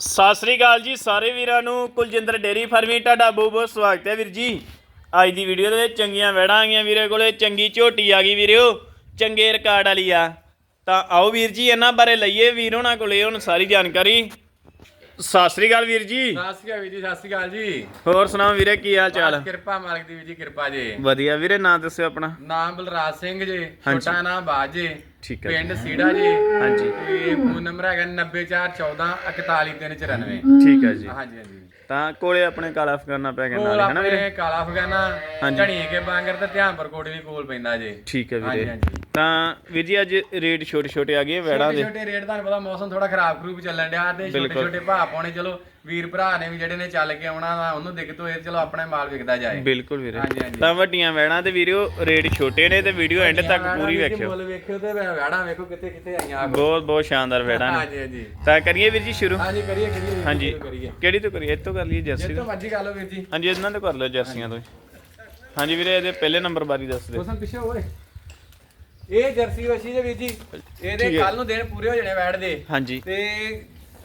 ਸਤਿ ਸ੍ਰੀ ਅਕਾਲ ਜੀ ਸਾਰੇ ਵੀਰਾਂ ਨੂੰ। ਕੁਲਜਿੰਦਰ ਡੇਰੀ ਫਾਰਮਿੰਗ ਤੁਹਾਡਾ ਬਹੁਤ ਬਹੁਤ ਸਵਾਗਤ ਹੈ ਵੀਰ ਜੀ। ਅੱਜ ਦੀ ਵੀਡੀਓ ਦੇ ਵਿੱਚ ਚੰਗੀਆਂ ਵੈੜਾਂ ਆ ਗਈਆਂ ਵੀਰੇ ਕੋਲੇ। ਚੰਗੀ ਝੋਟੀ ਆ ਗਈ ਵੀਰਿਓ ਚੰਗੇ ਰਿਕਾਰਡ ਵਾਲੀ ਆ। ਤਾਂ ਆਓ ਵੀਰ ਜੀ, ਇਹਨਾਂ ਬਾਰੇ ਲਈਏ ਵੀਰ ਹੋਣਾ ਕੋਲੇ ਹੁਣ ਸਾਰੀ ਜਾਣਕਾਰੀ। ਸਤਿ ਸ੍ਰੀ ਅਕਾਲ ਵੀਰ ਜੀ। ਸਤਿ ਸ਼੍ਰੀ ਅਕਾਲ ਵੀਰ ਜੀ ਸਤਿ ਸ਼੍ਰੀ ਅਕਾਲ ਜੀ। ਹੋਰ ਸੁਣਾਓ ਵੀਰੇ ਕੀ ਹਾਲ ਚਾਲ? ਕਿਰਪਾ ਮਾਲਕ ਦੀ ਵੀਰ ਜੀ ਕਿਰਪਾ ਜੀ। ਵਧੀਆ ਵੀਰੇ ਨਾਂ ਦੱਸਿਓ ਆਪਣਾ। ਨਾਮ ਬਲਰਾਜ ਸਿੰਘ ਜੀ ਹਾਂਜੀ। ਛੋਟਾ ਨਾਮ ਬਾਜੇ ਠੀਕ ਹੈ ਪਿੰਡ ਸੀੜਾ ਜੀ। ਹਾਂਜੀ। ਤੇ ਫੋਨ ਨੰਬਰ ਹੈਗਾ 90414 41394 ਠੀਕ ਹੈ ਜੀ। ਹਾਂਜੀ ਹਾਂਜੀ। ਤਾਂ ਕੋਲੇ ਆਪਣੇ ਕਾਲਾ ਕਰਨਾ ਪੈ ਗਿਆ ਨਾਲ ਹੈ ਨਾ ਵੀਰੇ? ਕਾਲਾ ਅਫਗਾਨਾ ਹਾਂਜੀ। ਝਣੀ ਕੇ ਬਾਂਗਰ ਤੇ ਧਿਆਨਪੁਰ ਕੋਟ ਵੀ ਕੋਲ ਪੈਂਦਾ ਜੀ। ਠੀਕ ਹੈ ਹਾਂਜੀ ਵੀਰੇ ਹਾਂਜੀ। ਤਾਂ ਵੀਰ ਜੀ ਅੱਜ ਰੇਟ ਛੋਟੇ ਛੋਟੇ ਆ ਗਏ ਵੈੜਾਂ ਛੋਟੇ ਦੇ। ਛੋਟੇ ਰੇਟ ਤੁਹਾਨੂੰ ਪਤਾ ਮੌਸਮ ਥੋੜਾ ਖਰਾਬ ਖਰੂਬ ਚੱਲਣ ਡਿਆ ਤੇ ਛੋਟੇ ਬਿਲਕੁਲ। ਛੋਟੇ ਭਾਅ ਪਾਉਣੇ ਚਲੋ ਵੀਰ ਭਰਾ ਨੇ ਵੀ ਜਿਹੜੇ ਨੇ ਚੱਲ ਕੇ ਆਉਣਾ ਵਾ ਉਹਨੂੰ ਦਿੱਕਤ ਹੋਏ ਚਲੋ ਆਪਣਾ ਮਾਲ ਵਿਕਦਾ ਜਾਏ। ਬਿਲਕੁਲ ਵੀਰੇ। ਹਾਂਜੀ, ਹਾਂਜੀ। ਤਾਂ ਵੱਡੀਆਂ ਵੈੜਾਂ ਤੇ ਵੀਡੀਓ ਰੇਟ ਛੋਟੇ ਨੇ ਤੇ ਵੀਡੀਓ ਐਂਡ ਤੱਕ ਪੂਰੀ ਵੇਖਿਓ। ਮੁੱਲ ਵੇਖਿਓ ਤੇ ਵੈੜਾਂ ਵੇਖੋ ਕਿੱਥੇ ਕਿੱਥੇ ਆਈਆਂ ਆਪ ਬਹੁਤ ਬਹੁਤ ਸ਼ਾਨਦਾਰ ਵੈੜਾਂ ਨੇ। ਹਾਂਜੀ ਹਾਂਜੀ। ਤਾਂ ਕਰੀਏ ਵੀਰ ਜੀ ਸ਼ੁਰੂ? ਹਾਂਜੀ ਕਰੀਏ ਕਰੀਏ ਵੀਰ ਜੀ, ਹਾਂਜੀ। ਸ਼ੁਰੂ ਕਰੀਏ। ਕਿਹੜੀ ਤੋਂ ਕਰੀਏ? ਇਹ ਤੋਂ ਕਰ ਲਈਏ ਜਰਸੀ ਤੋਂ ਤੋਂ? ਮਰਜ਼ੀ ਕਰ ਲਓ ਵੀਰ ਜੀ। ਹਾਂਜੀ ਇਹਨਾਂ ਤੋਂ ਕਰ ਲਓ ਜਰਸੀਆਂ ਤੋਂ ਹੀ। ਹਾਂਜੀ ਵੀਰੇ ਇਹਦੇ ਪਹਿਲੇ ਨੰਬਰ ਬਾਰੇ ਦੱਸ ਦਿਓ। ਉਸਨ ਪਿੱਛੇ ਹੋਏ ਇਹ ਜਰਸੀ ਵਸ਼ੀ ਦੇ ਵੀਰ ਜੀ ਇਹਦੇ। ਕੱਲ ਨੂੰ ਦਿਨ ਪੂਰੇ ਹੋ ਜਾਣੇ ਵੈੜ ਦੇ। ਹਾਂਜੀ। ਤੇ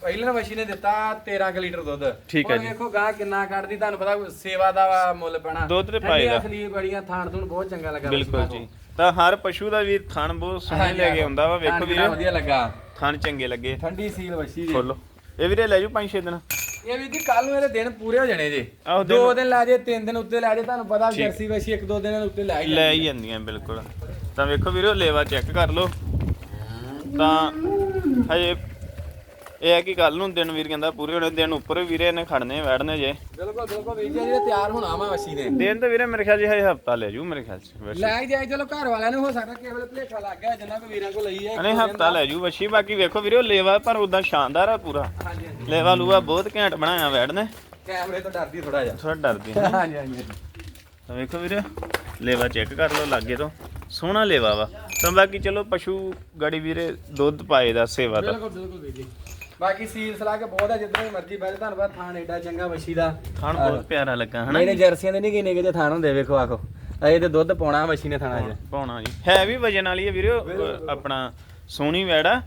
ਪਹਿਲਾਂ ਵਸ਼ੀ ਨੇ ਦਿੱਤਾ 13 ਕੁ ਲੀਟਰ ਦੁੱਧ। ਠੀਕ ਹੈ ਜੀ। ਵੇਖੋ ਗਾਂ ਕਿੰਨਾ ਕੱਢਦੀ ਤੁਹਾਨੂੰ ਪਤਾ ਸੇਵਾ ਦਾ ਮੁੱਲ ਪੈਣਾ। ਦੁੱਧ ਤੇ ਪਾਏਗਾ। ਅਸਲੀ ਬੜੀਆਂ ਥਾਣ ਥੂਣ ਬਹੁਤ ਚੰਗਾ ਲੱਗਾ ਬਿਲਕੁਲ ਜੀ। ਤਾਂ ਹਰ ਪਸ਼ੂ ਦਾ ਵੀ ਥਣ ਬਹੁਤ ਸੋਹਣੇ ਲੈ ਕੇ ਆਉਂਦਾ ਵਾ ਵੇਖੋ ਵੀਰੇ। ਵਧੀਆ ਲੱਗਾ। ਥਣ ਚੰਗੇ ਲੱਗੇ। ਠੰਡੀ ਸੀਲ ਵਸ਼ੀ ਜੀ। ਖੋਲੋ। ਇਹ ਵੀਰੇ ਲੈ ਜੂ 5-6 ਦਿਨ। ਇਹ ਵੀ ਜੀ ਕੱਲ ਨੂੰ ਇਹਦੇ ਦਿਨ ਪੂਰੇ ਹੋ ਜਾਣੇ ਜੀ। ਦੋ ਦਿਨ ਲੈ ਜੇ ਤਿੰਨ ਦਿਨ ਉੱਤੇ ਲੈ ਜੇ ਤੁਹਾਨੂੰ ਪਤਾ ਜਰਸੀ ਵਸ਼ੀ ਇੱਕ ਦੋ ਦਿਨ ਉੱਤੇ ਲੈ ਹੀ ਲੈ ਹੀ ਜਾਂਦੀਆਂ ਬਿਲਕੁਲ। ਤਾਂ ਵੇਖੋ ਵੀਰੇ ਲੇਵਾ ਚੈੱਕ ਕਰ ਲਓ। ਤਾਂ ਹਜੇ ਇਹ ਹੈ ਕਿ ਕੱਲ ਨੂੰ ਦਿਨ ਵੀਰ ਕਹਿੰਦਾ ਪੂਰੇ ਹੋਣੇ ਦਿਨ ਉੱਪਰ ਵੀ ਵੀਰੇ ਨੇ ਖੜਨੇ ਵੜਨੇ ਜੇ। ਬਿਲਕੁਲ ਬਿਲਕੁਲ ਵੀਰ ਜੀ ਇਹ ਤਿਆਰ ਹੋਣਾ ਵਾ ਵਸ਼ੀ ਨੇ। ਦਿਨ ਤਾਂ ਵੀਰੇ ਮੇਰੇ ਖਿਆਲ ਜੀ ਹਜੇ ਹਫਤਾ ਲੈ ਜੂ ਮੇਰੇ ਖਿਆਲ ਚ ਲੈ ਕੇ ਜਾਏ ਚਲੋ ਘਰ ਵਾਲਿਆਂ ਨੂੰ ਹੋ ਸਕਦਾ ਕੇਵਲ ਭਲੇਖਾ ਲੱਗ ਗਿਆ ਜਿੰਨਾ ਕੋ ਵੀਰਾਂ ਕੋ ਲਈ ਹੈ ਅਨੇ ਹਫਤਾ ਲੈ ਜੂ ਵਸ਼ੀ ਬਾਕੀ ਵੇਖੋ ਵੀਰੇ ਲੇਵਾ ਪਰ ਉਦਾਂ ਸ਼ਾਨਦਾਰ ਆ ਪੂਰਾ। ਹਾਂਜੀ ਹਾਂਜੀ। ਲੇਵਾ ਲੂਆ ਬਹੁਤ ਘੈਂਟ ਬਣਾਇਆ ਵੈੜ ਨੇ ਕੈਮਰੇ ਤੋਂ ਡਰਦੀ ਥੋੜਾ ਜਿਹਾ। ਥੋੜਾ ਡਰਦੀ। ਹੈ ਹਾਂਜੀ ਹਾਂਜੀ। ਤਾਂ ਵੇਖੋ ਵੀਰੇ ਲੇਵਾ ਚੈੱਕ ਕਰ ਲਓ ਲਾਗੇ ਤੋਂ। ਸੋਹਣਾ ਲੇਵਾ ਵਾ। ਤਾਂ ਬਾਕੀ ਚਲੋ ਪਸ਼ੂ ਗਾੜੀ ਵੀਰੇ ਦੁੱਧ ਪਾਏ ਦਾ ਸੇਵਾ ਦਾ। ਬਿਲਕੁਲ ਬਿਲਕੁਲ ਵੀਰ ਜੀ। ਬਾਕੀ ਸੀਲ ਸਲਾ ਕੇ ਬਹੁਤ ਆ ਜਿੱਦਾਂ ਵੀ ਮਰਜ਼ੀ ਬੈਠ ਪਤਾ ਥਾਣ ਏਡਾ ਚੰਗਾ ਵਸ਼ੀ ਦਾ। ਥਣ ਬਹੁਤ ਪਿਆਰਾ ਲੱਗਾ ਹਨਾ ਇਹਨੇ ਜਰਸੀਆਂ ਦੇ ਨਹੀਂ ਕਿੰਨੇ ਕਿਤੇ ਥਾਣ ਹੁੰਦੇ ਵੇਖੋ ਆਖੋ। ਅਜੇ ਤੇ ਦੁੱਧ ਪਾਉਣਾ ਵਸ਼ੀ ਨੇ ਥਾਣਾ 'ਚ। ਪਾਉਣਾ ਜੀ। ਹੈ ਵੀ ਵਜਨ ਵਾਲੀ ਹੈ ਵੀਰੇ ਆਪਣਾ ਸੋਹਣੀ ਵੈੜਾ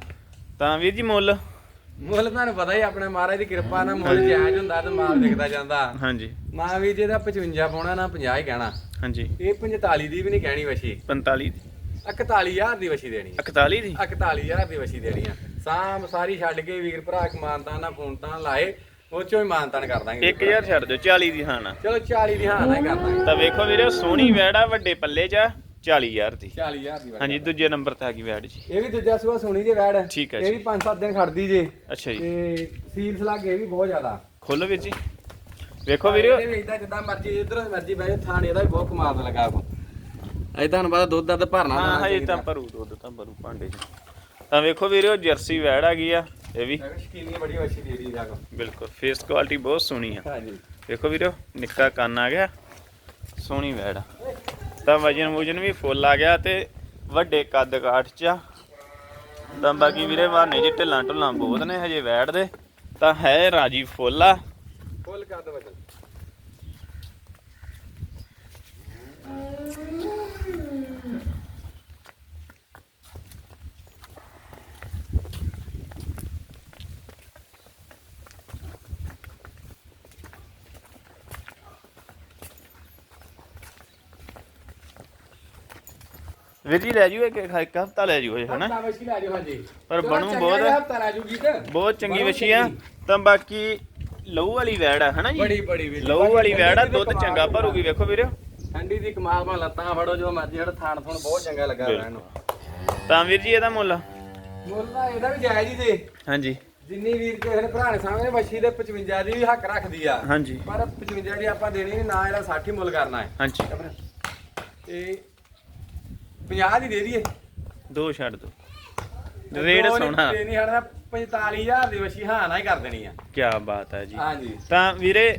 ਤਾਂ ਵੀਰ ਜੀ ਮੁੱਲ? ਮੁੱਲ ਤੁਹਾਨੂੰ ਪਤਾ ਹੀ ਆਪਣੇ ਮਹਾਰਾਜ ਦੀ ਕਿਰਪਾ ਨਾਲ ਮੁੱਲ ਜਾਇਜ਼ ਹੁੰਦਾ ਤੇ ਮਾਲ ਵਿਕਦਾ ਜਾਂਦਾ। ਹਾਂਜੀ। ਮਾਂ ਵੀ ਜਿਹਦਾ 55 ਪਾਉਣਾ ਨਾ 50 ਹੀ ਕਹਿਣਾ। ਹਾਂਜੀ। ਇਹ 45 ਦੀ ਵੀ ਨਹੀਂ ਕਹਿਣੀ ਵਸ਼ੀ। 45 ਦੀ। 41000 ਦੀ ਵਸ਼ੀ ਦੇਣੀ। 41 ਦੀ? 41000 ਦੀ ਵਸ਼ੀ ਦੇਣੀ ਆ। ਸਾਮ ਸਾਰੀ ਛੱਡ ਕੇ ਵੀਰ ਭਰਾ ਕਮਾਨਤਾ ਨਾਲ ਫੋਨ ਤਾਂ ਲਾਏ ਉਹ ਚੋਂ ਹੀ ਮਾਨਤਾਨ ਕਰ ਦਾਂਗੇ। 1000 ਛੱਡ ਦਿਓ 40 ਦੀ ਹਾਂ ਨਾ। ਚਲੋ 40 ਦੀ ਹਾਂ ਨਾ ਕਰ ਦਾਂਗੇ। ਤਾਂ ਵੇਖੋ ਵੀਰੇ ਸੋਹਣੀ ਵੈੜਾ ਵੱਡੇ ਪੱਲੇ 'ਚ ਆ, 40000 ਦੀ। 40000 ਦੀ। ਹਾਂਜੀ ਦੂਜੇ ਨੰਬਰ ਤੇ ਆ ਗਈ ਵੈੜ ਜੀ। ਇਹ ਵੀ ਦੂਜਾ ਸੂਆ ਸੋਣੀ ਜੇ ਵੈੜ ਠੀਕ ਹੈ ਇਹ ਵੀ 5-7 ਦਿਨ ਖੜਦੀ ਜੇ। ਅੱਛਾ ਜੀ। ਤੇ ਸੀਲ ਸਲਾਗੇ ਇਹ ਵੀ ਬਹੁਤ ਜ਼ਿਆਦਾ। ਖੋਲੋ ਵੀਰ ਜੀ। ਵੇਖੋ ਵੀਰੇ। ਇਹ ਵੀ ਏਦਾਂ ਜਿੱਦਾਂ ਮਰਜ਼ੀ ਇਧਰ ਮਰਜ਼ੀ ਬੈ ਥਾਣ ਵੀ ਬਹੁਤ ਕਮਾਲ ਦਾ ਲੱਗਾ ਕੋ। ਅਜੇ ਤੁਹਾਨੂੰ ਪਤਾ ਦੁੱਧ ਦਾ ਤਾਂ ਭਰਨਾ ਹਾਂ ਤਾਂ ਹਜੇ ਤਾਂ ਭਰੂ ਦੁੱਧ ਤਾਂ ਭਰੂ ਭਾਂਡੇ 'ਚ। ਤਾਂ ਵੇਖੋ ਵੀਰੇ ਜਰਸੀ ਵੈੜ ਆ ਗਈ ਆ ਇਹ ਵੀ। ਸ਼ਕੀਨੀ ਬੜੀ ਵਸ਼ੀ ਦੇ ਦੀ ਜਾਗੋ ਬਿਲਕੁਲ ਫੇਸ ਕੁਆਲਿਟੀ ਬਹੁਤ ਸੋਹਣੀ ਆ। ਹਾਂਜੀ। ਵੇਖੋ ਵੀਰੋ ਨਿੱਕਾ ਕੰਨ ਆ ਗਿਆ ਸੋਹਣੀ ਵੈੜ ਆ। ਤਾਂ ਵਜਨ ਵੁਜਨ ਵੀ ਫੁੱਲ ਆ ਗਿਆ ਤੇ ਵੱਡੇ ਕੱਦ ਕਾਠ ਚ ਆ। ਤਾਂ ਬਾਕੀ ਵੀਰੇ ਬਹਾਨੇ ਜੀ ਢਿੱਲਾਂ ਢੁੱਲਾਂ ਬਹੁਤ ਨੇ ਹਜੇ ਵੈੜ ਦੇ। ਤਾਂ ਹੈ ਰਾਜੀ ਫੁੱਲ ਆ। ਵੀਰ ਜੀ ਲੈ ਜੂ ਇੱਕ ਇੱਕ ਹਫਤਾ ਲੈ ਜੂ ਹਜੇ ਹਨਾ ਹਨਾ? ਵਸ਼ੀ ਲੈ ਜਾਓ ਹਾਂਜੀ। ਪਰ ਚਲੋ ਬਣੂ ਚੰਗਾ ਬਹੁਤ- ਜਿਹਾ ਹਫ਼ਤਾ ਲੈ ਜੂਗੀ ਤੇ। ਬਹੁਤ ਚੰਗੀ ਬਣੂ ਵਛੀ ਆ। ਤਾਂ ਬਾਕੀ ਲਹੂ ਵਾਲੀ ਵੈੜ ਆ ਹਨਾ ਜੀ? ਬੜੀ ਬੜੀ ਵੀ ਲਹੂ ਵਾਲੀ ਵੈੜ ਆ ਦੁੱਧ ਚੰਗਾ ਭਰੂਗੀ ਵੇਖੋ ਵੀਰੇ। ਠੰਡੀ ਦੀ ਕਮਾਲ ਮਾ ਲੱਤਾਂ ਫੜੋ ਜੋ ਮਰਜ਼ੀ ਹੜ ਥਾਣ ਥੁਣ ਬਹੁਤ ਚੰਗਾ ਲੱਗਾ ਮੈਨੂੰ ਤਾਂ ਵੀਰ ਜੀ ਇਹਦਾ ਮੁੱਲ? ਮੁੱਲ ਤਾਂ ਇਹਦਾ ਵੀ ਜਾਇਜ਼ ਹੀ ਦੇ ਹਾਂਜੀ। ਜਿੰਨੀ ਵੀਰ ਕਿਸੇ ਨੇ ਭਰਾ ਨੇ ਸਾਹਮਣੇ ਵਸ਼ੀ ਦੇ 55 ਦੀ ਵੀ ਹੱਕ ਰੱਖਦੀ ਆ। ਹਾਂਜੀ। ਪਰ 55 ਦੀ ਆਪਾਂ ਦੇਣੀ ਨੀ, ਨਾ ਇਹਦਾ 60 ਹੀ ਮੁੱਲ ਕਰਨਾ ਹੈ। ਹਾਂਜੀ। ਤੇ 50 ਦੀ ਦੇ ਦਈਏ। ਦੋ ਛੱਡ ਦੋ। ਰੇਡ ਸੋਹਣਾ। ਤੇ ਨਹੀਂ ਹੜਨਾ 45000 ਦੀ ਵਸ਼ੀ ਹਾਂ ਨਾ ਹੀ ਕਰ ਦੇਣੀ ਆ। ਕੀ ਬਾਤ ਹੈ ਜੀ। ਹਾਂਜੀ। ਤਾਂ ਵੀਰੇ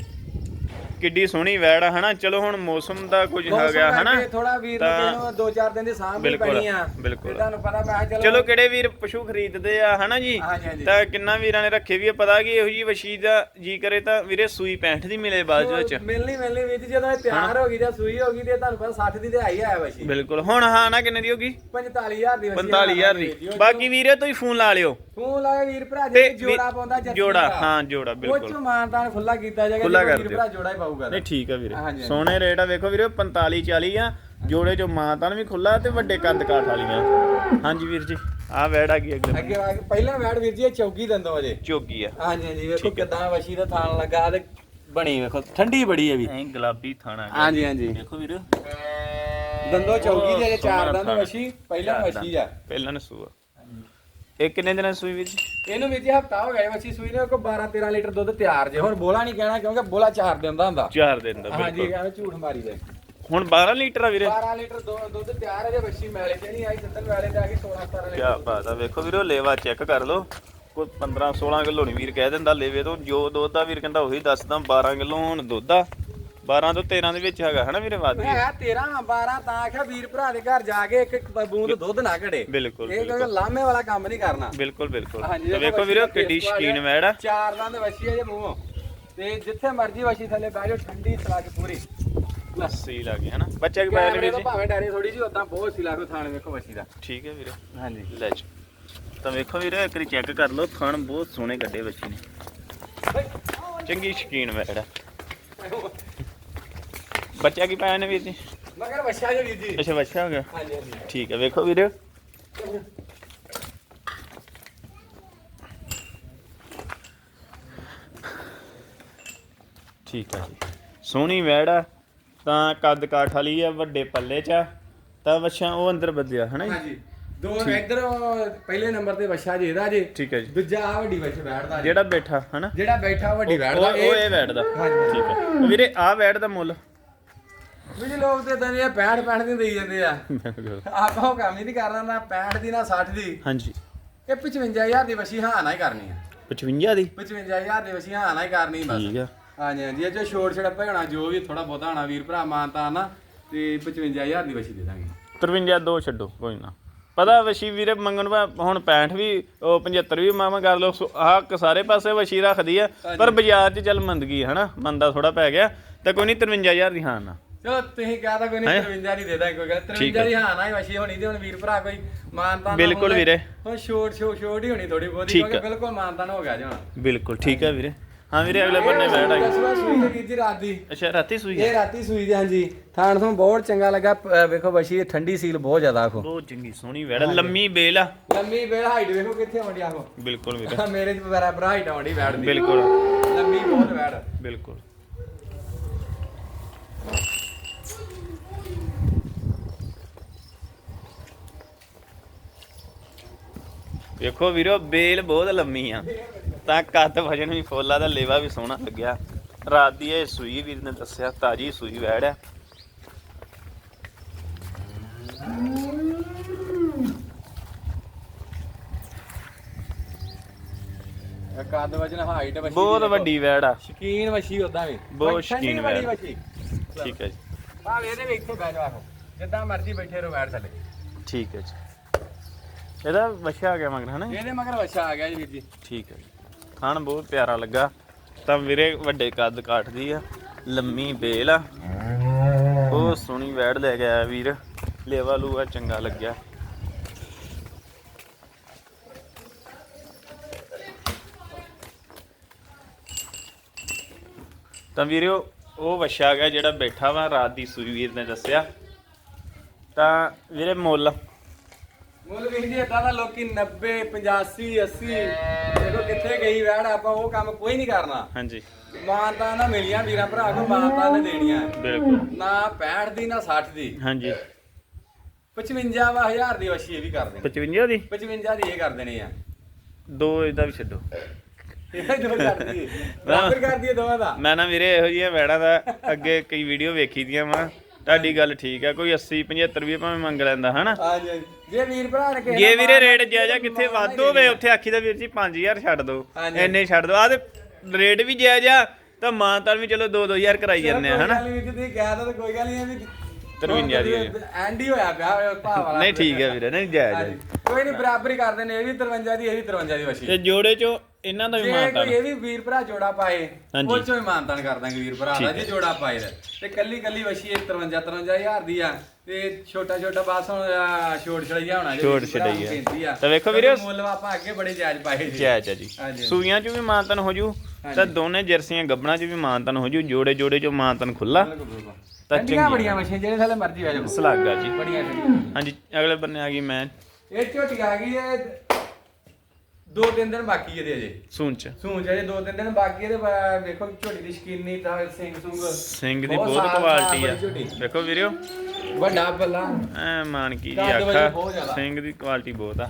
ਕਿੱਡੀ ਸੋਹਣੀ ਵੈੜ ਆ ਹਨਾ? ਚਲੋ ਹੁਣ ਮੌਸਮ ਦਾ ਕੁਝ ਹੋ ਗਿਆ ਹਨਾ? ਥੋੜਾ ਵੀਰ ਨੂੰ ਤਾਂ- ਕਿਹਨੂੰ ਦੋ ਚਾਰ ਦਿਨ ਦੀ ਸਾਂਭ ਵੀ ਬਿਲਕੁਲ, ਪੈਣੀ ਆ। ਬਿਲਕੁਲ। ਤੇ ਤੁਹਾਨੂੰ ਪਤਾ ਮੈਂ ਕਿਹਾ ਚਲੋ ਕਿਹੜੇ ਵੀਰ ਪਸ਼ੂ ਖਰੀਦਦੇ ਆ ਹਨਾ ਜੀ? ਹਾਂਜੀ ਹਾਂਜੀ। ਤਾਂ ਕਿੰਨਾ ਵੀਰਾਂ ਨੇ ਰੱਖੇ ਵੀ ਆ ਪਤਾ ਕਿ ਇਹੋ ਜੀ ਵਸ਼ੀ ਦਾ ਜੀ ਕਰੇ ਤਾਂ ਵੀਰੇ ਸੂਈ 65 ਦੀ ਮਿਲੇ ਬਾਅਦ ਵਿੱਚ। ਮਿਲਣੀ ਮਿਲਣੀ ਵੀਰ ਜੀ ਜਦੋਂ ਇਹ ਤਿਆਰ ਹੋ ਗਈ ਜਾਂ ਸੂਈ ਹੋ ਗਈ ਤੇ ਤੁਹਾਨੂੰ ਪਤਾ 60 ਦੀ ਤੇ ਆਈ ਵਸ਼ੀ ਬਿਲਕੁਲ। ਹੁਣ ਹਾਂ ਨਾ ਕਿੰਨੇ ਦੀ ਹੋਗੀ 45000 ਦੀ ਵਸ਼ੀ 45000 ਦੀ। ਬਾਕੀ ਵੀਰੇ ਤੁਸੀਂ ਫੋਨ ਲਾ ਲਿਓ। ਫੋਨ ਲਾਇਆ ਵੀਰ ਭਰਾ ਤੇ ਜੇ ਜੋੜਾ ਪਾਉਂਦਾ ਜੱਸੀ ਜੋੜਾ। ਹਾਂ ਜੋੜਾ ਉਹ ਬਿਲਕੁਲ। ਚ ਮਾਨਤਾਨ ਖੁੱਲਾ ਕੀਤਾ ਜਾਏਗਾ ਵੀਰ। ਭਰਾ ਜੋੜਾ ਹੀ ਪਾਊਗਾ ਨਹੀਂ ਠੀਕ ਆ ਵੀਰੇ। ਸੋਹਣੇ ਰੇਟ ਆ ਵੇਖੋ ਵੀਰੇ 45 40 ਆ। ਜੋੜੇ ਚੋਂ ਮਾਂ ਵੀ ਖੁੱਲਾ ਤੇ ਵੱਡੇ ਕੱਦ ਕਾਠ ਵਾਲੀਆਂ। ਹਾਂਜੀ ਵੀਰ ਜੀ ਆ ਵੈੜ ਆ ਗਈ ਅਗਲੇ ਅੱਗੇ ਆ ਪਹਿਲਾਂ ਵੈੜ ਵੀਰ ਜੀ ਇਹ ਚੌਕੀ ਦੰਦੋ ਅਜੇ ਝੋਗੀ ਆ। ਹਾਂਜੀ ਹਾਂਜੀ ਵੇਖੋ। ਕਿਦਾਂ ਵਸ਼ੀ ਦਾ ਥਾਣ ਲੱਗਾ ਤੇ ਬਣੀ ਵੇਖੋ ਠੰਡੀ ਬੜੀ ਹੈ ਵੀ। ਐਂ ਗੁਲਾਬੀ ਥਾਣਾ ਹਾਂਜੀ ਹਾਂਜੀ ਦੇਖੋ ਵੀਰੇ। ਦੰਦੋ ਚੌਕੀ ਦੀ ਚਾਰ ਦੰਦ। ਵਸ਼ੀ ਪਹਿਲਾਂ ਵਸ਼ੀ। ਆ। ਪਹਿਲਾਂ ਨੇ ਸੂਆ ਇਹ ਕਿੰਨੇ ਦਿਨਾਂ ਦੀ ਸੂਈ ਵੀਰ ਜੀ? ਇਹਨੂੰ ਵੀਰ ਜੀ ਹਫਤਾ ਹੋ ਗਿਆ ਵਸ਼ੀ ਸੂਈ ਨੇ ਕੋ 12 13 ਲੀਟਰ ਦੁੱਧ ਤਿਆਰ ਜੇ। ਹੁਣ ਬੋਲਾ ਨਹੀਂ ਕਹਿਣਾ ਕਿਉਂਕਿ ਬੋਲਾ ਚਾਰ ਦਿਨ ਦਾ ਹੁੰਦਾ। 4 ਦਿਨ ਦਾ ਹਾਂਜੀ ਬਿਲਕੁਲ। ਐਵੇਂ ਝੂਠ ਮਾਰੀ ਦੇ ਹੁਣ 12 ਲੀਟਰ ਆ ਵੀਰੇ? 12 ਲੀਟਰ ਦੁ- ਦੁੱਧ ਤਿਆਰ ਹੈ ਜੇ ਵਸ਼ੀ ਮੈਲੇ ਤੇ ਨਹੀਂ ਆਈ ਸੱਤਨ ਮੈਲੇ ਤੇ ਆ ਕੇ 16 17 ਕੀ ਲੀਟਰ ਬਾਤ ਆ ਵੇਖੋ ਵੀਰੋ ਲੇਵਾ ਚੈੱਕ ਕਰ ਲਓ। ਕੋਈ 15 16 ਕਿਲੋ ਨਹੀਂ ਵੀਰ ਕਹਿ ਦਿੰਦਾ ਲੇਵੇ ਤੋਂ ਜੋ ਦੁੱਧ ਆ ਵੀਰ ਕਹਿੰਦਾ ਉਹੀ ਦੱਸਦਾ 12 ਕਿਲੋ ਹੁਣ ਦੁੱਧ ਆ। 12 ਤੋਂ 13 ਦੇ ਵਿੱਚ ਹੈਗਾ ਹਨਾ ਵੀਰੇ ਵਾਦੀ ਹੈ 13 12 ਤਾਂ ਆਖਿਆ ਵੀਰ ਭਰਾ ਦੇ ਘਰ ਜਾ ਕੇ ਇੱਕ ਇੱਕ ਬੂੰਦ ਦੁੱਧ ਨਾ ਘੜੇ। ਬਿਲਕੁਲ ਇਹ ਬਿਲਕੁਲ। ਲਾਮੇ ਵਾਲਾ ਕੰਮ ਨਹੀਂ ਕਰਨਾ। ਬਿਲਕੁਲ ਬਿਲਕੁਲ। ਤਾਂ ਵੇਖੋ ਵੀਰੋ ਵਸ਼ੀ ਕਿੱਡੀ ਸ਼ਕੀਨ। ਮੈੜ ਚਾਰ ਦੰਦ ਵਸ਼ੀ ਹੈ ਜੇ ਮੂੰਹੋਂ ਤੇ। ਜਿੱਥੇ ਮਰਜ਼ੀ ਵਸ਼ੀ ਥੱਲੇ ਬਹਿ ਜਾਓ ਠੰਡੀ ਸਲਾ ਕੇ ਪੂਰੀ ਲੱਸੀ ਲੱਗੀ ਹਨਾ? ਬੱਚਾ ਕੀ ਪਾਇਆ ਵੀਰ ਜੀ। ਭਾਵੇਂ ਡਰੇ ਥੋੜੀ ਜੀ ਉਦਾਂ ਬਹੁਤ ਸੀ ਲਾਗੋ ਥਾਣ ਵੇਖੋ ਵਸ਼ੀ ਦਾ। ਠੀਕ ਹੈ ਵੀਰੇ। ਹਾਂਜੀ। ਲੈ ਜੀ। ਤਾਂ ਵੇਖੋ ਵੀਰੇ ਇੱਕ ਵਾਰੀ ਚੈੱਕ ਕਰ ਲਓ ਥਣ ਬਹੁਤ ਸੋਹਣੇ ਕੱਢੇ ਬੱਚੀ ਨੇ। ਚੰਗੀ ਸ਼ਕੀਨ ਮੈੜ ਬੱਚਾ ਕੀ ਪਾਇਆ ਨੇ ਵੀਰ ਜੀ? ਮਗਰ ਵਸ਼ਾ ਜੀ ਵੀਰ ਜੀ। ਅੱਛਾ ਬੱਚਾ ਹੋ ਗਿਆ। ਹਾਂਜੀ ਹਾਂਜੀ। ਠੀਕ ਹੈ ਵੇਖੋ ਵੀਰੇ। ਠੀਕ ਹੈ ਜੀ। ਸੋਹਣੀ ਵੈੜ ਆ ਤਾਂ ਕੱਦ ਕਾਠ ਵਾਲੀ ਆ ਵੱਡੇ ਪੱਲੇ ਚ ਆ ਤਾਂ ਵੱਛਾ ਉਹ ਅੰਦਰ ਬੱਦਿਆ ਹਨਾ ਜੀ? ਹਾਂਜੀ। ਦੋ ਇੱਧਰ ਪਹਿਲੇ ਨੰਬਰ ਤੇ ਵਸ਼ਾ ਜੀ ਇਹਦਾ ਜੀ ਠੀਕ ਹੈ ਜੀ। ਦੂਜਾ ਆਹ ਵੱਡੀ ਵਸ਼ ਬੈਠਦਾ ਜੀ। ਜਿਹੜਾ ਬੈਠਾ ਹਨਾ? ਜਿਹੜਾ ਬੈਠਾ ਵੱਡੀ ਉਹ ਬੈਠਦਾ ਉਹ ਇਹ ਵੈੜ ਦਾ। ਹਾਂਜੀ। ਠੀਕ ਹੈ। ਵੀਰੇ ਆ ਦਾ ਮੁੱਲ? ਵੀ ਜੀ ਲੋਕ ਤੇ ਇਦਾਂ ਦੀਆਂ 65 65 ਦੀ ਦੇਈ ਜਾਂਦੇ ਆ। ਆਪਾਂ ਉਹ ਕੰਮ ਹੀ ਨਹੀਂ ਕਰਨਾ ਨਾ 65 ਦੀ ਨਾ 60 ਦੀ। ਹਾਂਜੀ। ਇਹ 55000 ਦੀ ਵਸ਼ੀ ਹਾਂ ਨਾ ਹੀ ਕਰਨੀ ਆ। 55 ਦੀ? 55000 ਦੀ ਵਸ਼ੀ ਹਾਂ ਨਾ ਹੀ ਕਰਨੀ ਬਸ। ਠੀਕ ਆ। ਹਾਂਜੀ ਹਾਂਜੀ ਇਹ ਜੋ ਛੋੜ ਛੜ ਭੈਣਾ ਜੋ ਵੀ ਥੋੜਾ ਬਹੁਤਾ ਹੋਣਾ ਵੀਰ ਭਰਾ ਮਾਨਤਾ ਨਾ ਤੇ 55000 ਦੀ ਵਸ਼ੀ ਦੇ ਦਾਂਗੇ। 53 ਦੋ ਛੱਡੋ ਕੋਈ ਨਾ। ਪਤਾ ਵਸ਼ੀ ਵੀਰੇ ਮੰਗਣ ਵਾ ਹੁਣ 65 ਵੀ ਉਹ 75 ਵੀ ਮਾਮਾ ਕਰ ਲੋ ਆਹ ਸਾਰੇ ਪਾਸੇ ਵਸ਼ੀ ਰੱਖਦੀ ਆ ਪਰ ਬਾਜ਼ਾਰ 'ਚ ਚੱਲ ਮੰਦਗੀ ਆ, ਹਨਾ? ਮੰਦਾ ਥੋੜਾ ਪੈ ਗਿਆ ਤਾਂ ਕੋਈ ਨਹੀਂ 53000 ਦੀ ਹਾਂ ਨਾ। ਚਲੋ ਤੁਸੀਂ ਕਹਤਾ ਕੋਈ ਨਹੀਂ ਹੈਂ? 53 ਦੀ ਦੇ ਦਾਂਗੇ ਕੋਈ ਗੱਲ। ਠੀਕ 53 ਦੀ ਹਾਂ ਨਾ ਹੀ ਵਸ਼ੀ ਹੋਣੀ ਤੇ ਹੁਣ ਵੀਰ ਭਰਾ ਕੋਈ ਮਾਨਤਾ ਬਿਲਕੁਲ ਵੀਰੇ। ਹੁਣ ਛੋਟ ਛੋਟ ਛੋਟ ਹੀ ਹੋਣੀ ਥੋੜੀ ਬਹੁਤੀ ਠੀਕ ਕਿਉਂਕਿ ਆ। ਬਿਲਕੁਲ ਮਾਨਤਾ ਨਾ ਹੋ ਗਿਆ ਜੀ ਹੁਣ। ਬਿਲਕੁਲ ਠੀਕ ਹੈ ਵੀਰੇ। ਹਾਂ ਵੀਰੇ ਅਗਲੇ ਬੰਨੇ ਬੈਠ ਆ। ਦਸਵਾਂ ਸੂਈ ਤੇ ਵੀਰ ਜੀ ਰਾਤ ਦੀ। ਅੱਛਾ ਰਾਤੀ ਸੂਈ ਇਹ ਰਾਤੀ ਸੂਈ ਦੀ ਹਾਂਜੀ। ਥਾਣ ਤੋਂ ਬਹੁਤ ਚੰਗਾ ਲੱਗਾ ਪ- ਅਹ ਵੇਖੋ ਵਸ਼ੀ ਇਹ ਠੰਡੀ ਸੀਲ ਬਹੁਤ ਜ਼ਿਆਦਾ ਆਖੋ। ਬਹੁਤ ਚੰਗੀ ਸੋਹਣੀ ਵੈੜ ਆ, ਲੰਮੀ ਬੇਲ ਆ। ਲੰਮੀ ਬੇੜ ਹਾਈਟ ਵੇਖੋ ਕਿੱਥੇ ਆਉਂਦੀ ਆਖੋ। ਬਿਲਕੁਲ ਵੀਰੇ। ਮੇਰੇ ਚ ਬਰਾਬਰ ਹਾਈਟ ਆਉਂਦੀ ਬੈੜ ਦੀ। ਬਿਲਕੁਲ। ਲੰਮੀ ਬਹੁਤ ਬੈੜ ਬਿਲਕੁਲ। ਵੇਖੋ ਵੀਰੋ ਬੇਲ ਬਹੁਤ ਲੰਮੀ ਆ। ਤਾਂ ਕੱਦ ਵਜਨ ਵੀ ਫੋਲਾ ਦਾ ਲੇਵਾ ਵੀ ਸੋਹਣਾ ਲੱਗਿਆ। ਰਾਤ ਦੀ ਇਹ ਸੂਈ ਵੀਰ ਨੇ ਦੱਸਿਆ ਤਾਜੀ ਸੂਈ ਵੈੜ ਆ। ਕੱਦ ਵਜਨ ਹਾਈਟ ਵਸ਼ੀ ਬਹੁਤ ਵੱਡੀ ਵੈੜ ਆ। ਸ਼ਕੀਨ ਵਸ਼ੀ ਉਦਾਂ ਵੀ। ਬਹੁਤ ਸ਼ੌਕੀਨ ਵੈੜ। ਠੀਕ ਹੈ ਜੀ। ਭਾਵੇਂ ਇਹਦੇ ਵਿੱਚ ਇੱਥੇ ਆਖੋ ਜਿੱਦਾਂ ਮਰਜ਼ੀ ਬੈਠੇ ਰਹੋ ਬੈਠ ਥੱਲੇ। ਠੀਕ ਹੈ ਜੀ। ਇਹਦਾ ਵਛਾ ਆ ਗਿਆ ਮਗਰ ਹਨਾ? ਇਹਦੇ ਮਗਰ ਵਸ਼ਾ ਆ ਗਿਆ ਜੀ ਵੀਰ ਜੀ। ਠੀਕ ਹੈ ਖਾਣ ਬਹੁਤ ਪਿਆਰਾ ਲੱਗਾ। ਤਾਂ ਵੀਰੇ ਵੱਡੇ ਕੱਦ ਕਾਠ ਦੀ ਆ ਲੰਮੀ ਬੇਲ ਆ। ਉਹ ਸੋਹਣੀ ਵੈੜ ਲੈ ਗਿਆ ਵੀਰ। ਲੇਵਾ ਲੂਆ ਚੰਗਾ ਲੱਗਿਆ। ਤਾਂ ਵੀਰੇ ਉਹ- ਉਹ ਵਛਾ ਗਿਆ ਜਿਹੜਾ ਬੈਠਾ ਵਾ ਰਾਤ ਦੀ ਸੂਈ ਵੀਰ ਨੇ ਦੱਸਿਆ। ਤਾਂ ਵੀਰੇ ਮੁੱਲ ਮੁੱਲ ਵੀਰ ਜੀ ਏਦਾਂ ਦਾ ਲੋਕੀ 90 85 80 ਦੇਖੋ ਕਿੱਥੇ ਗਈ ਵੈੜ ਆਪਾਂ ਉਹ ਕੰਮ ਕੋਈ ਨਹੀਂ ਕਰਨਾ। ਹਾਂਜੀ। ਮਾਨਤਾ ਨਾ ਮਿਲੀਆਂ ਵੀਰਾਂ ਭਰਾ ਕੋ ਮਾਨਤਾ ਨੇ ਦੇਣੀਆਂ। ਬਿਲਕੁਲ। ਨਾ 65 ਦੀ ਨਾ 60 ਦੀ। ਹਾਂਜੀ। 55000 ਦੀ ਵਸ਼ੀ ਇਹ ਵੀ ਕਰ ਦੇਣੀ। 55 ਦੀ? 55 ਦੀ ਇਹ ਕਰ ਦੇਣੀ ਆ। ਦੋ ਇਹਦਾ ਵੀ ਛੱਡੋ। ਇਹ ਦੋ ਕਰ ਦੀ ਬਰਾਬਰ ਕਰ ਦਈਏ ਦੋਵਾਂ ਦਾ। ਮੈਂ ਨਾ ਵੀਰੇ ਇਹੋ ਜਿਹੀਆਂ ਵੈੜਾਂ ਦਾ ਅੱਗੇ ਕਈ ਵੀਡੀਓ ਵੇਖੀ ਦੀਆਂ ਵਾ। ਤੁਹਾਡੀ ਗੱਲ ਠੀਕ ਆ ਕੋਈ 80 75 ਰੁਪਏ ਭਾਵੇਂ ਮੰਗ ਲੈਂਦਾ ਹਨਾ ਹਾਂਜੀ ਹਾਂਜੀ। ਜੇ ਵੀਰ ਭਰਾ ਨੇ ਕਿਸੇ ਜੇ ਵੀਰੇ ਮਾਨ- ਰੇਟ ਜਾਇਜ਼ਾ ਕਿੱਥੇ ਵੱਧ ਹੋਵੇ ਉੱਥੇ ਆਖੀ ਦਾ ਵੀਰ ਜੀ 5000 ਛੱਡ ਦਿਓ ਹਾਂਜੀ। ਇੰਨੇ ਛੱਡ ਦਿਓ ਆ ਤੇ ਰੇਟ ਵੀ ਜਾਇਜ਼ਾ ਤਾਂ ਮਾਨਤਾਨ ਵੀ ਚਲੋ 2-2000 ਕਰਾਈ ਜਾਂਦੇ ਆ ਹਨਾ ਵੀ ਕਿਤੇ ਗਿਆ ਤਾਂ ਕੋਈ ਗੱਲ ਨਹੀਂ ਇਹ ਵੀ ਤਰਵੰਜਾ ਦੀ ਹੋਈ। ਐਂਡੀ ਹੋਇਆ ਪਿਆ ਭਾਅ ਵਾਲਾ ਨਹੀਂ ਠੀਕ ਹੈ ਵੀਰੇ ਨਹੀਂ ਜਾਇਜ਼ ਹਾਂਜੀ। ਹੈ ਕੋਈ ਨਹੀਂ ਬਰਾਬਰੀ ਕਰ ਦਿੰਦੇ ਇਹ ਵੀ 53 ਦੀ ਇਹ ਵੀ 53 ਦੀ ਵਸ਼ੀ ਤੇ ਜੋੜੇ ਚੋਂ ਇਹਨਾਂ ਦਾ ਵੀ ਜੇ ਮਾਨਤਾਨ ਕੋਈ ਇਹ ਵੀ ਵੀਰ ਭਰਾ ਜੋੜਾ ਪਾਏ ਹਾਂਜੀ। ਉਹ ਚੋਂ ਹੀ ਮਾਨਤਾਨ ਕਰ ਦਾਂਗੇ ਵੀਰ ਭਰਾ ਦਾ ਜੇ ਜੋੜਾ ਪਾਏ ਦਾ ਤੇ ਕੱਲੀ ਕੱਲੀ ਵਸ਼ੀ 53 53000 ਦੀ ਆ ਤੇ ਛੋਟਾ ਛੋਟਾ ਬਾਸ ਹੁਣ ਛੋਟ ਛੜਈਆ ਹੋਣਾ ਜੀ ਛੋਟ ਵੀਰ ਭਰਾ ਨੂੰ ਛੜਈਆ। ਆ। ਤਾਂ ਵੇਖੋ ਵੀਰੇ, ਮੁੱਲ ਆਪਾਂ ਅੱਗੇ ਬੜੇ ਜਾਇਜ਼ ਪਾਏ ਜੀ ਜਾਇਜ਼ ਹੈ ਜੀ। ਸੂਈਆਂ 'ਚ ਵੀ ਮਾਨਤਾਨ ਹੋ ਜੂ ਤਾਂ ਦੋਨੇ ਜਰਸੀਆਂ ਗੱਬਣਾ 'ਚ ਵੀ ਮਾਨਤਾਨ ਹੋ ਜੂ ਜੋੜੇ ਜੋੜੇ 'ਚ ਮਾਨਤਾਨ ਖੁੱਲਾ ਤਾਂ ਚੰਗੀਆਂ ਬੜੀਆਂ ਵਸ਼ੀਆਂ ਜਿਹੜੇ ਥੱਲੇ ਮਰਜ਼ੀ ਆ ਜਾਓ। ਸਲਾਗਾ ਜੀ। ਬੜੀਆਂ ਠੰਡੀਆਂ। ਹਾਂਜੀ ਅਗਲੇ ਬੰਨੇ ਆ ਗਈ ਮੈਂ। ਇਹ ਝੋਟੀ ਆ ਗਈ ਹੈ ਦੋ ਤਿੰਨ ਦਿਨ ਬਾਕੀ ਇਹਦੇ ਅਜੇ। ਸੂੰਚ। ਸੂਝ ਅਜੇ ਦੋ ਤਿੰਨ ਦਿਨ ਬਾਕੀ ਇਹਦੇ ਵੇਖੋ ਝੋਟੀ ਦੀ ਸ਼ਕੀਨੀ ਤਾਂ ਸਿੰਘ ਸੁੰਗ ਸਿੰਘ ਦੀ ਬਹੁਤ ਕੁਆਲਿਟੀ ਆ। ਵੇਖੋ ਵੀਰਿਓ। ਵੱਡਾ ਬੱਲਾ ਐ ਵਜੇ ਅੱਖਾਂ ਬਹੁਤ ਜ਼ਿਆਦਾ। ਸਿੰਘ ਦੀ ਕੁਆਲਿਟੀ ਬਹੁਤ ਆ।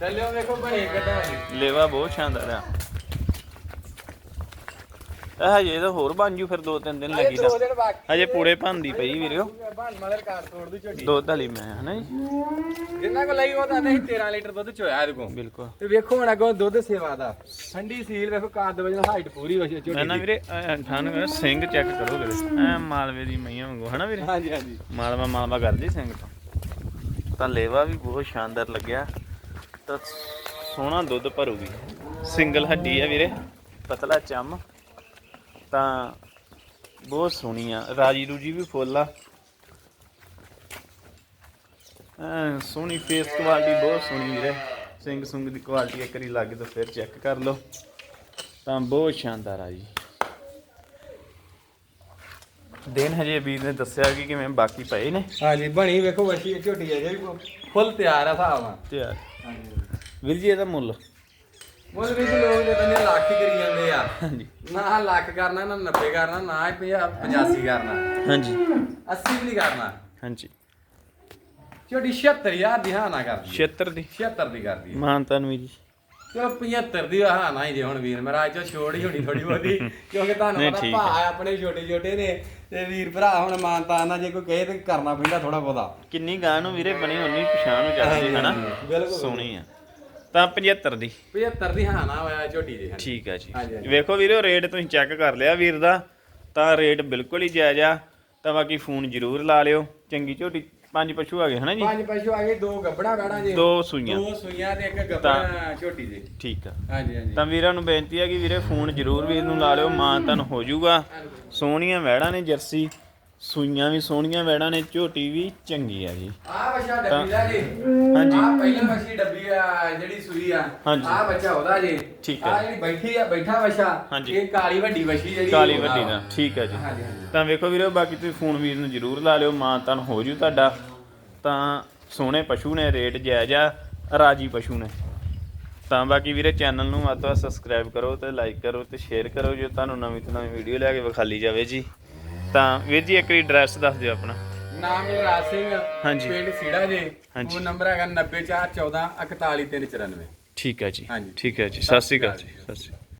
ਚੱਲਿਓ ਵੇਖੋ ਬਣੇ ਕਿੱਦਾਂ ਲੇਵਾ ਬਹੁਤ ਸ਼ਾਨਦਾਰ ਆ। ਹਜੇ ਤਾਂ ਹੋਰ ਬਣ ਜੂ ਫਿਰ ਦੋ ਤਿੰਨ ਦਿਨ ਲੱਗੀ ਦੋ ਤਾਂ ਦਿਨ ਬਾਕੀ ਹਜੇ ਪੂੜੇ ਭੰਦੀ ਪਈ ਵੀਰਿਓ। ਬਣ ਮਲਰ ਕਾਰ ਤੋੜ ਦੀ ਝੋਟੀ। ਦੁੱਧ ਵਾਲੀ ਮੈਂ ਹਨਾ ਜੀ? ਜਿੰਨਾ ਕੋ ਲਈ ਉਹ ਤਾਂ ਨਹੀਂ 13 ਲੀਟਰ ਦੁੱਧ ਚੋਇਆ ਇਹਦੇ ਕੋਲ। ਬਿਲਕੁਲ। ਤੇ ਵੇਖੋ ਹੁਣ ਅੱਗੋਂ ਦੁੱਧ ਸੇਵਾ ਦਾ। ਠੰਡੀ ਸੀਲ ਵੇਖੋ ਕੱਦ ਵਜਨ ਹਾਈਟ ਪੂਰੀ ਵਸ਼ੀ ਝੋਟੀ ਨਾ ਦੀ। ਵੀਰੇ ਠਾਨ ਕਰ ਸਿੰਘ ਚੈੱਕ ਕਰੋ ਵੀਰੇ। ਐ ਮਾਲਵੇ ਦੀ ਮਈਆਂ ਵਾਂਗੂ ਹਨਾ ਵੀਰੇ? ਹਾਂਜੀ ਹਾਂਜੀ। ਮਾਲਵਾ ਮਾਲਵਾ ਕਰਦੀ ਸਿੰਘ ਤੋਂ। ਤਾਂ ਲੇਵਾ ਵੀ ਬਹੁਤ ਸ਼ਾਨਦਾਰ ਲੱਗਿਆ। ਤਾਂ ਸੋਹਣਾ ਦੁੱਧ ਭਰੂਗੀ। ਸਿੰਗਲ ਹੱਡੀ ਆ ਵੀਰੇ। ਪਤਲਾ ਚੰਮ। ਤਾਂ ਬਹੁਤ ਸੋਹਣੀ ਆ। ਰਾਜੀ ਰੂਜੀ ਵੀ ਫੁੱਲ ਆ। ਸੋਹਣੀ ਫੇਸ ਕੁਆਲਿਟੀ ਬਹੁਤ ਸੋਹਣੀ ਵੀਰੇ। ਸਿੰਘ ਸੁੰਗ ਦੀ ਕੁਆਲਿਟੀ ਇੱਕ ਵਾਰੀ ਲੱਗ ਤਾਂ ਫਿਰ ਚੈੱਕ ਕਰ ਲਓ। ਤਾਂ ਬਹੁਤ ਸ਼ਾਨਦਾਰ ਆ ਜੀ। ਦਿਨ ਹਜੇ ਵੀਰ ਨੇ ਦੱਸਿਆ ਕਿ ਕਿਵੇਂ ਬਾਕੀ ਪਏ ਨੇ। ਹਾਂਜੀ ਬਣੀ ਵੇਖੋ ਵਸ਼ੀ ਝੋਟੀ ਅਜੇ ਵੀ ਫੁੱਲ ਤਿਆਰ ਆ ਹਿਸਾਬ ਆ ਤੇ ਯਾਰ ਹਾਂਜੀ। ਵੀਰ ਜੀ ਇਹਦਾ ਮੁੱਲ? ਮੁੱਲ ਵੀ ਲੋਕ ਦੇ ਤੰਨੇ ਲੱਖ ਹੀ ਕਰੀ ਜਾਂਦੇ ਆ। ਹਾਂਜੀ। ਨਾ ਲੱਖ ਕਰਨਾ ਨਾ 90 ਕਰਨਾ ਨਾ ਹੀ 85 ਕਰਨਾ। ਹਾਂਜੀ। 80 ਵੀ ਨਹੀਂ ਕਰਨਾ। ਹਾਂਜੀ। ਝੋਟੀ 76000 ਦੀ ਹਾਂ ਨਾ ਕਰਦੀ 76 ਦੀ। 76 ਦੀ ਕਰਦੀ ਮਾਨਤਨ ਵੀ ਜੀ ਚਲੋ 75 ਦੀ ਹਾਂ ਨਾ ਹੀ ਜੇ ਹੁਣ ਵੀਰ ਮੇਰਾ ਅੱਜ ਛੋੜ ਹੀ ਹੋਣੀ ਥੋੜੀ ਬਹੁਤੀ ਕਿਉਂਕਿ ਤੁਹਾਨੂੰ ਪਤਾ ਭਾ ਆਪਣੇ ਛੋਟੇ ਛੋਟੇ ਨੇ ਤੇ ਵੀਰ ਭਰਾ ਹੁਣ ਮਾਨਤਾ ਨਾ ਜੇ ਕੋਈ ਕਹੇ ਤੇ ਕਰਨਾ ਪੈਂਦਾ ਥੋੜਾ ਬਹੁਤਾ। ਕਿੰਨੀ ਗਾਂ ਨੂੰ ਵੀਰੇ ਬਣੀ ਉਨੀ ਪਛਾਣ ਨੂੰ ਚੱਲਦੀ ਹਨਾ? ਬਿਲਕੁਲ। ਸੋਹਣੀ ਆ। ਤਾਂ 75 ਦੀ। 75 ਦੀ ਹਾਂ ਨਾ ਹੋਇਆ ਝੋਟੀ ਦੇ ਹਾਂਜੀ। ਠੀਕ ਆ ਜੀ। ਹਾਂਜੀ। ਵੇਖੋ ਵੀਰੇ ਰੇਟ ਤੁਸੀਂ ਚੈੱਕ ਕਰ ਲਿਆ ਵੀਰ ਦਾ ਤਾਂ ਰੇਟ ਬਿਲਕੁਲ ਹੀ ਜਾਇਜ਼ ਆ। ਤਾਂ ਬਾਕੀ ਫੋਨ ਜ਼ਰੂਰ ਲਾ ਲਿਓ। ਚੰਗੀ ਝੋਟੀ ਪੰਜ ਪਸ਼ੂ ਆ ਗਏ ਹਨਾ ਜੀ? ਪੰਜ ਪਸ਼ੂ ਆ ਗਏ ਦੋ ਗੱਬੜਾ ਬੈਣਾ ਜੀ। ਦੋ ਸੂਈਆਂ। ਦੋ ਸੂਈਆਂ ਤੇ ਇੱਕ ਗੱਬੜਾ ਝੋਟੀ ਦੇ। ਠੀਕ ਆ। ਹਾਂਜੀ ਹਾਂਜੀ। ਤਾਂ ਵੀਰਾਂ ਨੂੰ ਬੇਨਤੀ ਹੈ ਕਿ ਵੀਰੇ ਫੋਨ ਜ਼ਰੂਰ ਵੀਰ ਨੂੰ ਲਾ ਲਿਓ ਮਾਂ ਤਨ ਹੋ ਜਾਊਗਾ। ਸੋਹਣੀਆਂ ਵੈੜਾਂ ਨੇ ਜਰਸੀ। ਸੂਈਆਂ ਵੀ ਸੋਹਣੀਆਂ ਵੈੜਾਂ ਨੇ ਝੋਟੀ ਵੀ ਚੰਗੀ ਆ ਜੀ। ਆ ਬੱਚਾ ਡੱਬੀ ਦਾ ਜੀ। ਹਾਂਜੀ। ਆ ਪਹਿਲਾਂ ਬੱਚੀ ਡੱਬੀ ਆ ਜਿਹੜੀ ਸੂਈ ਆ। ਹਾਂਜੀ। ਆ ਬੱਚਾ ਉਹਦਾ ਜੀ। ਠੀਕ ਹੈ। ਆ ਜਿਹੜੀ ਬੈਠੀ ਆ ਬੈਠਾ ਬੱਚਾ। ਹਾਂਜੀ। ਇਹ ਕਾਲੀ ਵੱਡੀ ਬੱਚੀ ਜਿਹੜੀ ਕਾਲੀ ਉਹਦਾ ਵੱਡੀ ਵਾ। ਦਾ। ਠੀਕ ਹੈ ਜੀ। ਹਾਂਜੀ ਹਾਂਜੀ। ਤਾਂ ਵੇਖੋ ਵੀਰੇ ਬਾਕੀ ਤੁਸੀਂ ਫੋਨ ਵੀਰ ਨੂੰ ਜ਼ਰੂਰ ਲਾ ਲਿਓ। ਮਾਂ ਤਨ ਹੋ ਜੂ ਤੁਹਾਡਾ। ਤਾਂ ਸੋਹਣੇ ਪਸ਼ੂ ਨੇ ਰੇਟ ਜਾਇਜ਼ ਆ ਰਾਜੀ ਪਸ਼ੂ ਨੇ। ਤਾਂ ਬਾਕੀ ਵੀਰੇ ਚੈਨਲ ਨੂੰ ਵੱਧ ਤੋਂ ਵੱਧ ਸਬਸਕ੍ਰਾਈਬ ਕਰੋ ਤੇ ਲਾਈਕ ਕਰੋ ਤੇ ਸ਼ੇਅਰ ਕਰੋ ਜੇ ਤੁਹਾਨੂੰ ਨਵੀਂ ਤੋਂ ਨਵੀਂ ਵੀਡੀਓ ਲੈ ਕੇ ਵਿਖਾਲੀ ਜਾਵੇ ਜੀ। ਤਾਂ ਵੀਰ ਜੀ ਇੱਕ ਵਾਰੀ ਐਡਰੈਸ ਦੱਸ ਦਿਓ ਆਪਣਾ। ਨਾਮ ਰਾਜ ਸਿੰਘ ਹਾਂਜੀ। ਪਿੰਡ ਸੀੜਾ ਜੀ। ਹਾਂਜੀ। ਉਹ ਨੰਬਰ ਹੈਗਾ 90414 41394 ਠੀਕ ਹੈ ਜੀ। ਹਾਂਜੀ। ਠੀਕ ਹੈ ਜੀ। ਸਤਿ ਸ਼੍ਰੀ ਅਕਾਲ ਜੀ। ਸਤਿ ਸ਼੍ਰੀ ਅਕਾਲ।